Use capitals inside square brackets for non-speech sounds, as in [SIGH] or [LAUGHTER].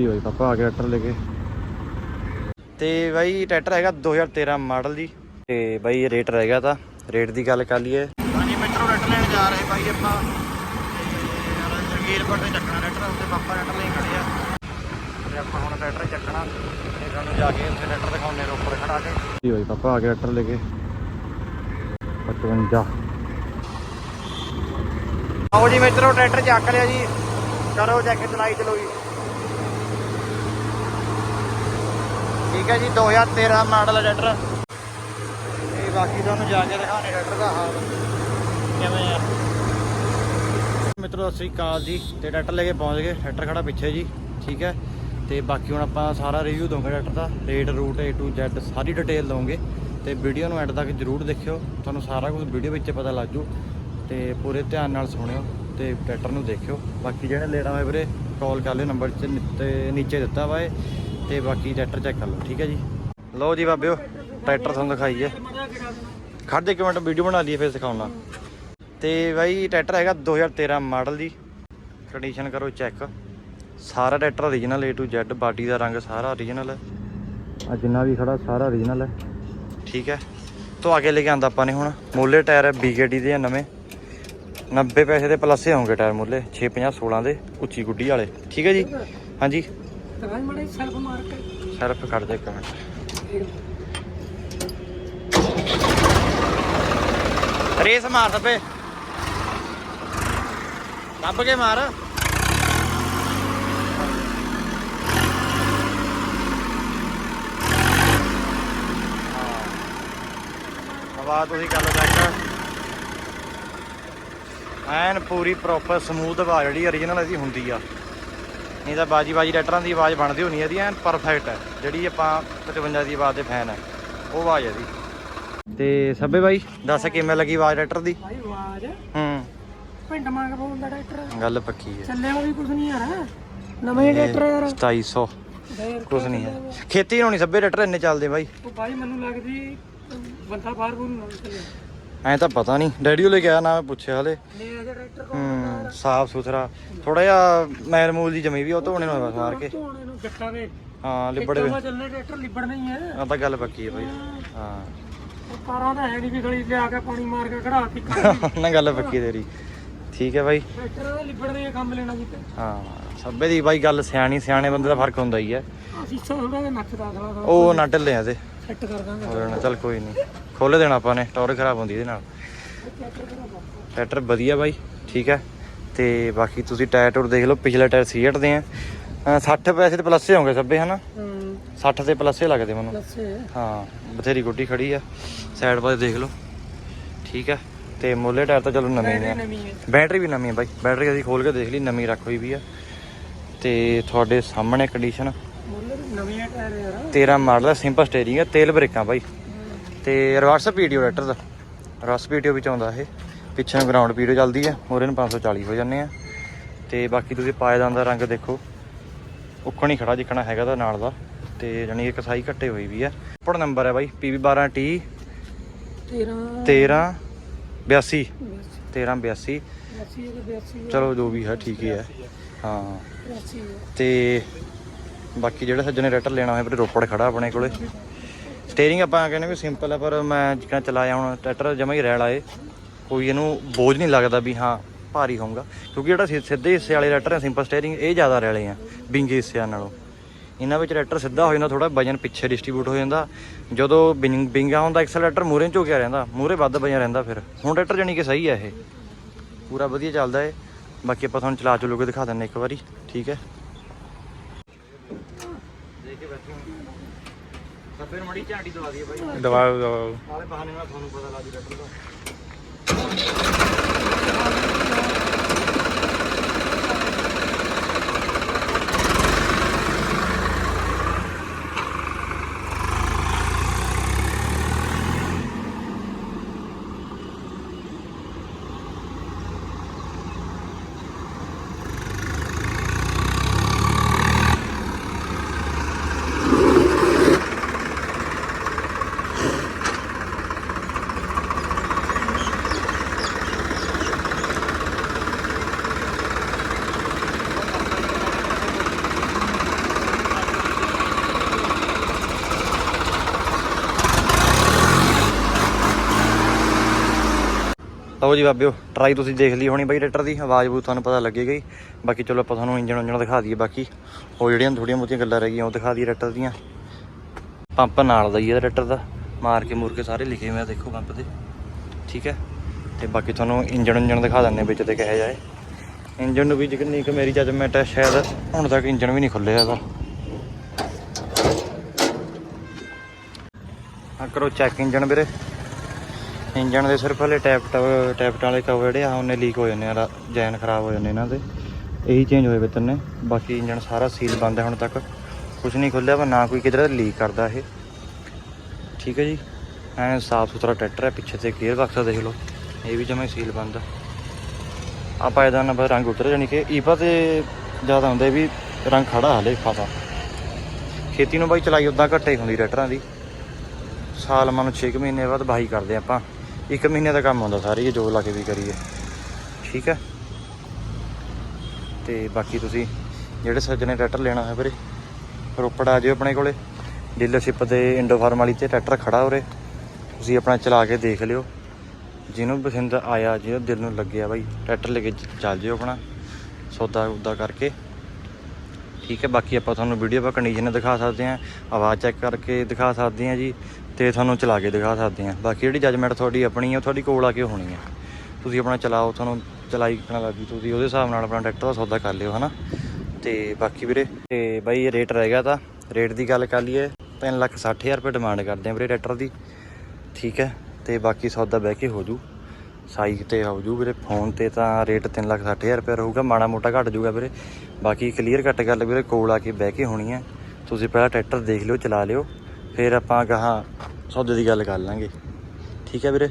ਕੀ ਹੋਈ ਪਾਪਾ ਆ ਗਿਆ ਟਰੈਕਟਰ ਲੈ ਕੇ। ਤੇ ਬਾਈ ਟਰੈਕਟਰ ਹੈਗਾ 2013 ਮਾਡਲ ਜੀ। ਤੇ ਬਾਈ ਰੇਟ ਰਹਿ ਗਿਆ ਤਾਂ। ਰੇਟ ਦੀ ਗੱਲ ਕਰ ਲਈਏ। ਹਾਂਜੀ ਮੈਟਰੋ ਟਰੈਕਟਰ ਲੈਣ ਜਾ ਰਹੇ ਬਾਈ ਆਪਾਂ। ਜਗੀਰਪੁਰ ਤੇ ਚੱਕਣਾ ਟਰੈਕਟਰ ਉੱਤੇ ਪਾਪਾ ਟਰੈਕਟਰ ਲੈ ਖੜੇ ਆ। ਤੇ ਆਪਾਂ ਹੁਣ ਟਰੈਕਟਰ ਚੱਕਣਾ। ਤੇ ਸਾਨੂੰ ਜਾ ਕੇ ਉੱਥੇ ਟਰੈਕਟਰ ਦਿਖਾਉਣੇ ਰੋਪੜ ਖੜਾ ਕੇ। ਕੀ ਹੋਈ ਪਾਪਾ ਆ ਗਿਆ ਟਰੈਕਟਰ ਲੈ ਕੇ। 55 ਆਓ ਜੀ ਮਿੱਤਰੋ ਟਰੈਕਟਰ ਚੱਕ ਲਿਆ ਜੀ। ਕਰੋ ਚੈੱਕ ਚਲਾਈ ਚਲੋ ਠੀਕ ਹੈ ਜੀ 2013 ਮਾਡਲ ਹੈ ਟਰੈਕਟਰ। ਤੇ ਬਾਕੀ ਤੁਹਾਨੂੰ ਜਾ ਕੇ ਦਿਖਾਣੇ ਟਰੈਕਟਰ ਦਾ ਹਾਲ। ਕਿਵੇਂ ਆ? ਮਿੱਤਰੋ, ਸਤਿ ਸ੍ਰੀ ਅਕਾਲ ਜੀ। ਤੇ ਟਰੈਕਟਰ ਲੈ ਕੇ ਪਹੁੰਚ ਗਏ, ਟਰੈਕਟਰ ਖੜਾ ਪਿੱਛੇ ਜੀ, ਠੀਕ ਹੈ। ਤੇ ਬਾਕੀ ਹੁਣ ਆਪਾਂ ਸਾਰਾ ਰਿਵਿਊ ਦਵਾਂਗੇ ਟਰੈਕਟਰ ਦਾ ਰੇਟ ਰੂਟ A to Z, ਸਾਰੀ ਡਿਟੇਲ ਦਵਾਂਗੇ ਤੇ ਵੀਡੀਓ ਨੂੰ ਐਂਡ ਤੱਕ ਜਰੂਰ ਦੇਖਿਓ, ਤੁਹਾਨੂੰ ਸਾਰਾ ਕੁਝ ਵੀਡੀਓ ਵਿੱਚ ਪਤਾ ਲੱਗ ਜੂ। ਤੇ ਪੂਰੇ ਧਿਆਨ ਨਾਲ ਸੁਣਿਓ ਤੇ ਟਰੈਕਟਰ ਨੂੰ ਦੇਖਿਓ। ਬਾਕੀ ਜਿਹੜੇ ਲੈਣਾ ਹੋਏ ਵੀਰੇ ਕਾਲ ਕਰ ਲਿਓ ਨੰਬਰ 'ਚ ਨੀ- ਤੇ ਨੀਚੇ ਦਿੱਤਾ ਵਾ ਇਹ। ਤੇ ਬਾਕੀ ਟਰੈਕਟਰ ਚੈੱਕ ਕਰ ਲਓ, ਠੀਕ ਹੈ ਜੀ? ਲਓ ਜੀ ਬਾਬਿਓ, ਟਰੈਕਟਰ ਤੁਹਾਨੂੰ ਦਿਖਾਈਏ। ਖੜ ਦੇ ਇੱਕ ਮਿੰਟ, ਵੀਡੀਓ ਬਣਾ ਲਈਏ ਫਿਰ ਸਿਖਾਉਣਾ ਤੇ ਬਾਈ, ਟਰੈਕਟਰ ਹੈਗਾ 2013 ਮਾਡਲ ਜੀ ਕੰਡੀਸ਼ਨ ਕਰੋ ਚੈੱਕ ਸਾਰਾ tractor original A to Z, body ਦਾ ਰੰਗ ਸਾਰਾ ਓਰੀਜਨਲ ਹੈ। ਆ ਜਿੰਨਾ ਵੀ ਖੜਾ, ਸਾਰਾ ਓਰੀਜਨਲ ਹੈ। ਠੀਕ ਹੈ। ਤੋਂ ਅੱਗੇ ਲੈ ਕੇ ਆਂਦਾ ਆਪਾਂ ਨੇ ਹੁਣ। ਮੋਲੇ ਟਾਇਰ ਹੈ BKD ਦੇ ਆ ਨਵੇਂ। 90 ਪੈਸੇ ਦੇ ਪਲੱਸ ਹੀ ਹੋਣਗੇ ਟਾਇਰ ਮੁੱਲੇ 650 16 ਦੇ ਉੱਚੀ ਗੁੱਡੀ ਵਾਲੇ। ਠੀਕ ਹੈ ਜੀ? ਹਾਂਜੀ। ਤਰਾਜ ਮੜੇ ਸੈਲਫ ਮਾਰ ਕੇ। ਸਿਰਫ ਖੜ ਦੇ ਇੱਕ ਮਿੰਟ। ਰੇਸ ਮਾਰ ਸਪੇ ਦੱਬ ਕੇ ਮਾਰ। ਹਵਾ ਤੁਸੀਂ ਗੱਲ ਲਓ ਐਨ ਪੂਰੀ ਪ੍ਰੋਪਰ ਸਮੂਥ ਹਵਾ ਜਿਹੜੀ ਓਰੀਜਨਲ ਇਹਦੀ ਹੁੰਦੀ ਆ। ਨਹੀਂ ਤਾਂ ਬਾਜੀ ਬਾਜੀ ਰੈਟਰਾਂ ਦੀ ਆਵਾਜ਼ ਬਣਦੀ ਹੋਣੀ ਇਹਦੀ ਐਨ ਪਰਫੈਕਟ ਹੈ ਜਿਹੜੀ ਆਪਾਂ 55 ਦੀ ਆਵਾਜ਼ ਦੇ ਫੈਨ ਹੈ ਉਹ ਆਵਾਜ਼ ਹੈ ਇਹਦੀ। ਤੇ ਸੱਬੇ ਬਾਈ ਦੱਸ ਕਿਵੇਂ ਲੱਗੀ ਆਵਾਜ਼ ਰੈਟਰ ਦੀ? ਭਾਈ ਆਵਾਜ਼ ਹੂੰ। ਪਿੰਡ ਮੰਗ ਬੋਲਦਾ ਡਾਕਟਰ ਗੱਲ ਪੱਕੀ ਹੈ ਚੱਲੇ ਉਹ ਵੀ ਕੁਝ ਨਹੀਂ ਯਾਰ। ਨਵੇਂ ਯਾਰ। 2700 ਫੇਰ ਕੁਝ ਨਹੀਂ ਹੈ ਖੇਤੀ ਹੋਣੀ ਸੱਬੇ ਰੈਟਰ ਇੰਨੇ ਚੱਲਦੇ ਬਾਈ। ਉਹ ਭਾਈ ਮੈਨੂੰ ਲੱਗਦੀ ਬੰਦਾ ਬਾਹਰ ਬੋਲ ਨਾ ਚੱਲੇ। ਐਂ ਤਾਂ ਪਤਾ ਨਹੀਂ। ਡੈਡੀ ਉਹ ਲੈ ਕੇ ਆਇਆ ਨਾ ਮੈਂ ਪੁੱਛਿਆ ਹਲੇ। ਹੂੰ ਸਾਫ਼ ਸੁਥਰਾ। ਥੋੜਾ ਜਿਹਾ ਮੈਲ ਮੂਲ ਦੀ ਜਮੀ ਵੀ ਉਹ ਧੋਣੇ ਨੂੰ ਬਸ ਮਾਰ ਕੇ। ਧੋਣੇ ਨੂੰ ਜੱਟਾਂ ਦੇ। ਹਾਂ ਲਿਬੜੇ ਕਿੱਦਾਂ ਚੱਲਣੇ ਡਾਕਟਰ ਲਿਬੜ ਨਹੀਂ ਹੈ। ਆ ਤਾਂ ਗੱਲ ਪੱਕੀ ਹੈ ਬਾਈ। ਹਾਂ। ਉਹ ਕਾਰਾਂ ਤਾਂ ਹੈ ਨਹੀਂ ਵੀ ਗਲੀ ਲਿਆ ਕੇ ਪਾਣੀ ਮਾਰ ਕੇ ਖੜਾਤੀ [LAUGHS] ਨਾ ਗੱਲ ਪੱਕੀ ਤੇਰੀ। ਠੀਕ ਹੈ ਬਾਈ। ਦਾ ਕੰਮ ਲੈਣਾ ਹਾਂ ਸੱਬੇ ਦੀ ਬਾਈ ਗੱਲ ਸਿਆਣੀ ਸਿਆਣੇ ਬੰਦੇ ਦਾ ਫ਼ਰਕ ਹੁੰਦਾ ਹੀ ਹੈ ਅਸੀਂ ਥੋੜਾ ਜਿਹਾ ਉਹ ਨਾ ਢਿੱਲੇ ਆ ਤੇ। ਸੈੱਟ ਕਰ ਦਾਂਗੇ। ਹੋਰ ਨਾ ਚੱਲ ਕੋਈ ਨਹੀਂ ਖੋਲੇ ਦੇਣਾ ਆਪਾਂ ਨੇ ਟੌਰ ਖਰਾਬ ਹੁੰਦੀ ਇਹਦੇ ਨਾਲ। ਟਰੈਕਟਰ ਵਧੀਆ ਬਾਈ ਠੀਕ ਹੈ। ਤੇ ਬਾਕੀ ਤੁਸੀਂ ਟਾਇਰ ਟੂਰ ਦੇਖ ਲਓ ਪਿਛਲੇ ਟਾਇਰ ਸੀਟ ਦੇ ਆ। ਅਹ 60 ਪੈਸੇ ਤੇ ਪਲੱਸੇ ਹੋਣਗੇ ਸੱਬੇ ਹਨਾ? ਹੂੰ। 60 ਤੇ ਪਲੱਸੇ ਲੱਗਦੇ ਮੈਨੂੰ। ਹਾਂ ਬਥੇਰੀ ਗੁੱਡੀ ਖੜੀ ਆ। ਸਾਈਡ ਪਾਸੇ ਦੇਖ ਲਓ। ਠੀਕ ਹੈ। ਤੇ ਮੋਲੇ ਟਾਇਰ ਤਾਂ ਚਲੋ ਨਵੇਂ ਆ। ਹੈ ਬੈਟਰੀ ਵੀ ਨਵੀਂ ਹੈ ਬਾਈ। ਬੈਟਰੀ ਅਸੀਂ ਖੋਲ ਕੇ ਦੇਖ ਲਈ ਨਵੀਂ ਰੱਖ ਹੋਈ ਵੀ ਆ। ਤੇ ਤੁਹਾਡੇ ਸਾਹਮਣੇ ਕੰਡੀਸ਼ਨ ਮੁੱਲ ਨਵੀਂ ਟਾਇਰ ਯਾਰ। 13 ਮਾਡਲ ਸਿੰਪਲ ਸਟੀਅਰਿੰਗ ਹੈ ਤੇਲ ਬ੍ਰੇਕਾਂ ਬਾਈ। ਤੇ ਰਿਵਰਸ ਪੀਡੀਓ ਰੈਟਰ ਦਾ। ਰਿਵਰਸ ਪੀਡੀਓ ਵਿੱਚ ਆਉਂਦਾ ਇਹ। ਪਿੱਛੇ ਨੂੰ ਗਰਾਊਂਡ ਪੀਡੀਓ ਚੱਲਦੀ ਹੈ ਮੋਰੇ ਨੂੰ 540 ਹੋ ਜਾਂਦੇ ਆ। ਤੇ ਬਾਕੀ ਤੁਸੀਂ ਪਾਇਦਾਨ ਦਾ ਰੰਗ ਦੇਖੋ। ਉੱਕਣ ਹੀ ਖੜਾ ਜਿੱਕਣਾ ਹੈਗਾ ਦਾ ਨਾਲ ਦਾ। ਤੇ ਜਾਨੀ ਕਿ ਕਸਾਈ ਘੱਟੇ ਹੋਈ ਵੀ ਆ। ਪੜ ਨੰਬਰ ਹੈ ਬਾਈ PB12T 13 13 82 13 82 82 ਹੈ 82 ਚਲੋ ਜੋ ਵੀ ਹੈ ਠੀਕ ਹੀ ਹੈ। ਹਾਂ। 82 ਤੇ ਬਾਕੀ ਜਿਹੜੇ ਸੱਜਣੇ ਰੈਟਰ ਲੈਣਾ ਹੋਵੇ ਵੀਰੇ ਰੋਪੜ ਖੜਾ ਆਪਣੇ ਕੋਲੇ। ਸਟੀਅਰਿੰਗ ਆਪਾਂ ਕਹਿੰਦੇ ਵੀ ਸਿੰਪਲ ਆ, ਪਰ ਮੈਂ ਜਿੱਕਾਂ ਚਲਾਇਆ ਹੁਣ, ਟਰੈਕਟਰ ਜਮਾ ਹੀ ਰੈਲ ਆਏ। ਕੋਈ ਇਹਨੂੰ ਬੋਝ ਨਹੀਂ ਲੱਗਦਾ ਵੀ ਹਾਂ, ਭਾਰੀ ਹੋਊਗਾ। ਕਿਉਂਕਿ ਜਿਹੜਾ ਸਿ- ਸਿੱਧੇ ਹਿੱਸੇ ਵਾਲੇ ਰੈਟਰ ਹੈ ਸਿੰਪਲ ਸਟੀਅਰਿੰਗ ਇਹ ਜ਼ਿਆਦਾ ਰੈਲੇ ਆ ਵਿੰਗੇ ਹਿੱਸਿਆਂ ਨਾਲੋਂ। ਇਹਨਾਂ ਵਿੱਚ ਟਰੈਕਟਰ ਸਿੱਧਾ ਹੋ ਜਾਂਦਾ ਥੋੜਾ ਵਜਨ ਪਿੱਛੇ ਡਿਸਟ੍ਰੀਬਿਊਟ ਹੋ ਜਾਂਦਾ। ਜਦੋਂ ਵਿੰਗ ਵਿੰਗਾ ਹੁੰਦਾ ਐਕਸਲਰੇਟਰ ਮੂਰੇ ਝੁਕਿਆ ਰਹਿੰਦਾ ਮੂਰੇ ਵੱਧ ਵਜਨ ਰਹਿੰਦਾ ਫਿਰ। ਹੁਣ ਟਰੈਕਟਰ ਜਾਨੀ ਕਿ ਸਹੀ ਹੈ ਇਹ। ਪੂਰਾ ਵਧੀਆ ਚੱਲਦਾ ਏ ਬਾਕੀ ਆਪਾਂ ਤੁਹਾਨੂੰ ਚਲਾ ਚਲੋ ਕੇ ਦਿਖਾ ਦਿੰਨੇ ਇੱਕ ਵਾਰੀ, ਠੀਕ ਹੈ? ਦੇਖ ਕੇ ਬੈਠੇ ਨੂੰ ਮੜੀ ਝਾਂਡੀ ਦਵਾ ਦਈਏ ਬਾਈ। ਨਾਲੇ ਬਹਾਨੇ ਨਾਲ ਤੁਹਾਨੂੰ ਪਤਾ ਲੱਗ ਜੂ ਰੈਟਰ ਦਾ। ਲਓ ਜੀ ਬਾਬਿਓ ਟਰਾਈ ਤੁਸੀਂ ਦੇਖ ਲਈ ਹੋਣੀ ਬਾਈ ਟਰੈਕਟਰ ਦੀ, ਆਵਾਜ਼ ਬੂ ਤੁਹਾਨੂੰ ਪਤਾ ਲੱਗੇਗਾ ਹੀ ਬਾਕੀ ਚਲੋ ਆਪਾਂ ਤੁਹਾਨੂੰ ਇੰਜਣ ਉਂਜਣ ਦਿਖਾ ਦਈਏ ਬਾਕੀ। ਉਹ ਜਿਹੜੀਆਂ ਥੋੜੀਆਂ ਬਹੁਤੀਆਂ ਗੱਲਾਂ ਰਹਿ ਗਈਆਂ, ਉਹ ਦਿਖਾ ਦਈਏ ਟਰੈਕਟਰ ਦੀਆਂ। ਪੰਪ ਨਾਲ ਦਾ ਹੀ ਹੈ ਟਰੈਕਟਰ ਦਾ। ਮਾਰ ਕੇ ਮੂਰ ਕੇ ਸਾਰੇ ਲਿਖੇ ਹੋਏ ਆ, ਦੇਖੋ ਪੰਪ ਤੇ ਠੀਕ ਹੈ? ਤੇ ਬਾਕੀ ਤੁਹਾਨੂੰ ਇੰਜਣ ਉਂਜਣ ਦਿਖਾ ਦਿੰਨੇ ਵਿੱਚ ਤੇ ਕਿਹਾ ਜਾਏ ਇੰਜਣ ਨੂੰ ਵੀ ਜਿੰਨੀ ਕੁ ਮੇਰੀ ਜਜਮੈਂਟ ਹੈ, ਸ਼ਾਇਦ ਹੁਣ ਤੱਕ ਇੰਜਣ ਵੀ ਨਹੀਂ ਖੁੱਲਿਆ ਇਹਦਾ। ਆ ਕਰੋ ਚੈੱਕ ਇੰਜਣ ਵੀਰੇ। ਇੰਜਣ ਦੇ ਸਿਰਫ ਹਲੇ ਟੈਪ ਟੈਪ ਟੈਪਟਾਂ ਵਾਲੇ ਕਵਰ ਜਿਹੜੇ ਆ, ਉਹਨੇ ਲੀਕ ਹੋ ਜਾਂਦੇ ਆ ਜੈਨ ਖਰਾਬ ਹੋ ਜਾਂਦੇ ਇਹਨਾਂ ਦੇ। ਇਹੀ ਚੇਂਜ ਹੋਏ ਵੇ ਤਿੰਨੇ। ਬਾਕੀ ਇੰਜਣ ਸਾਰਾ ਸੀਲ ਬੰਦ ਹੈ ਹੁਣ ਤੱਕ। ਕੁਝ ਨਹੀਂ ਖੁੱਲਿਆ ਪਰ ਨਾ ਕੋਈ ਕਿਧਰ ਲੀਕ ਕਰਦਾ ਇਹ। ਠੀਕ ਹੈ ਜੀ? ਐ ਸਾਫ਼ ਸੁਥਰਾ ਟਰੈਕਟਰ ਹੈ ਪਿੱਛੇ ਤੇ ਗੇਅਰ ਬਕਸ ਦੇਖ ਲਓ। ਇਹ ਵੀ ਜਮੇ ਸੀਲ ਬੰਦ ਆ। ਆਪਾਂ ਇਹਦਾ ਨੰਬਰ ਰੰਗ ਉਤਰ ਜਾਣੀ ਕਿ ਈਪਾ ਤੇ ਜ਼ਿਆਦਾ ਹੁੰਦਾ ਵੀ ਰੰਗ ਖੜਾ ਹਲੇ ਖਾਸਾ ਖੇਤੀ ਨੂੰ ਬਾਈ ਚਲਾਈ ਉਦਾਂ ਘੱਟੇ ਹੁੰਦੀ ਟਰੈਕਟਰਾਂ ਦੀ। ਸਾਲ ਮੰਨ 6 ਮਹੀਨੇ ਬਾਅਦ ਬਾਈ ਕਰਦੇ ਆਪਾਂ। ਇੱਕ ਮਹੀਨੇ ਦਾ ਕੰਮ ਆਉਂਦਾ ਸਾਰੇ ਇਹ ਜੋ ਲਾ ਕੇ ਵੀ ਕਰੀਏ। ਠੀਕ ਹੈ? ਤੇ ਬਾਕੀ ਤੁਸੀਂ ਜਿਹੜੇ ਸੱਜਣੇ ਟਰੈਕਟਰ ਲੈਣਾ ਹੈ ਵੀਰੇ, ਰੋਪੜ ਆ ਜਿਓ ਆਪਣੇ ਕੋਲੇ। ਡੀਲਰਸ਼ਿਪ ਦੇ ਇੰਡੋ ਫਾਰਮ ਵਾਲੀ ਤੇ ਟਰੈਕਟਰ ਖੜਾ ਉਰੇ। ਤੁਸੀਂ ਆਪਣਾ ਚਲਾ ਕੇ ਦੇਖ ਲਿਓ। ਜਿਹਨੂੰ ਪਸੰਦ ਆਇਆ, ਜਿਹਨੂੰ ਦਿਲ ਨੂੰ ਲੱਗਿਆ ਬਾਈ, ਟਰੈਕਟਰ ਲੈ ਕੇ ਚੱਲ ਜਿਓ ਆਪਣਾ। ਸੌਦਾ ਉਦਾ ਕਰਕੇ। ਠੀਕ ਹੈ? ਬਾਕੀ ਆਪਾਂ ਤੁਹਾਨੂੰ ਵੀਡੀਓ ਪਾ ਕੰਡੀਸ਼ਨ ਦਿਖਾ ਸਕਦੇ ਹਾਂ। ਆਵਾਜ਼ ਚੈੱਕ ਕਰਕੇ ਦਿਖਾ ਸਕਦੇ ਹਾਂ ਜੀ। ਤੇ ਤੁਹਾਨੂੰ ਚਲਾ ਕੇ ਦਿਖਾ ਸਕਦੇ ਹਾਂ। ਬਾਕੀ ਜਿਹੜੀ ਜਜਮੈਂਟ ਤੁਹਾਡੀ ਆਪਣੀ ਹੈ ਉਹ ਤੁਹਾਡੀ ਕੋਲ ਆ ਕੇ ਹੋਣੀ ਹੈ ਤੁਸੀਂ ਆਪਣਾ ਚਲਾਓ, ਤੁਹਾਨੂੰ ਚਲਾਈ ਕਿਹਨਾਂ ਲੱਗੀ ਤੁਸੀਂ ਉਹਦੇ ਹਿਸਾਬ ਨਾਲ ਆਪਣਾ ਟਰੈਕਟਰ ਦਾ ਸੌਦਾ ਕਰ ਲਿਓ, ਹਨਾ? ਤੇ ਬਾਕੀ ਵੀਰੇ, ਤੇ ਬਾਈ ਰੇਟ ਰਹਿ ਗਿਆ ਤਾਂ ਰੇਟ ਦੀ ਗੱਲ ਕਰ ਲਈਏ 3 ਲੱਖ 60 ਹਜ਼ਾਰ ਰੁਪਏ ਡਿਮਾਂਡ ਕਰਦੇ ਆ ਵੀਰੇ ਟਰੈਕਟਰ ਦੀ। ਠੀਕ ਹੈ, ਤੇ ਬਾਕੀ ਸੌਦਾ ਬਹਿ ਕੇ ਹੋ ਜੂ। ਸਾਈਕ ਤੇ ਹੋ ਜੂ ਵੀਰੇ ਫੋਨ ਤੇ ਤਾਂ ਰੇਟ 3 ਲੱਖ 60 ਹਜ਼ਾਰ ਰੁਪਏ ਰਹੂਗਾ, ਮਾੜਾ ਮੋਟਾ ਘਟ ਜੂਗਾ ਵੀਰੇ। ਬਾਕੀ ਕਲੀਅਰ ਕੱਟ ਗੱਲ ਵੀਰੇ, ਕੋਲ ਆ ਕੇ ਬਹਿ ਕੇ ਹੋਣੀ ਹੈ ਤੁਸੀਂ ਪਹਿਲਾਂ ਟਰੈਕਟਰ ਦੇਖ ਲਿਓ, ਚਲਾ ਲਿਓ। ਫਿਰ ਆਪਾਂ ਗਾਹਾਂ ਸੌਦੇ ਦੀ ਗੱਲ ਕਰ ਲਾਂਗੇ। ਠੀਕ ਹੈ ਵੀਰੇ?